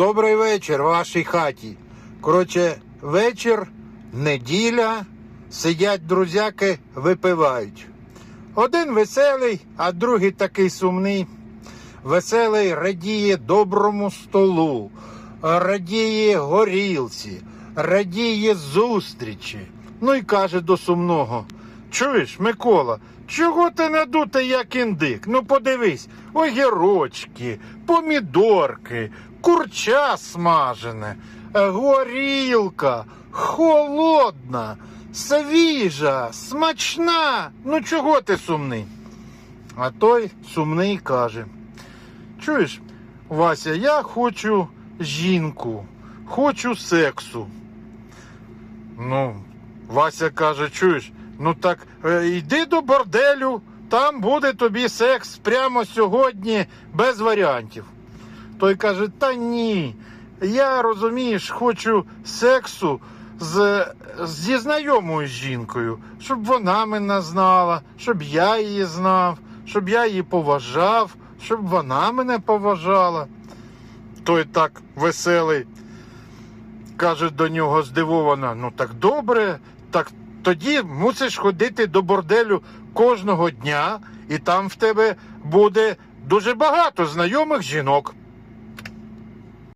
Добрий вечір вашій хаті. Коротше, вечір, неділя, сидять друзяки, випивають. Один веселий, а другий такий сумний. Веселий радіє доброму столу, радіє горілці, радіє зустрічі. Ну і каже до сумного: Чуєш, Микола, чого ти надутий, як індик? Ну подивись, огірочки, помідорки, курча смажене, е, горілка, холодна, свіжа, смачна. Ну чого ти сумний? А той сумний каже: Чуєш, Вася, я хочу жінку, хочу сексу. Ну, Вася каже, чуєш, ну так е, йди до борделю, там буде тобі секс прямо сьогодні без варіантів. Той каже, та ні, я розумієш, хочу сексу з, зі знайомою жінкою, щоб вона мене знала, щоб я її знав, щоб я її поважав, щоб вона мене поважала. Той так веселий каже до нього здивована: ну так добре, так тоді мусиш ходити до борделю кожного дня, і там в тебе буде дуже багато знайомих жінок.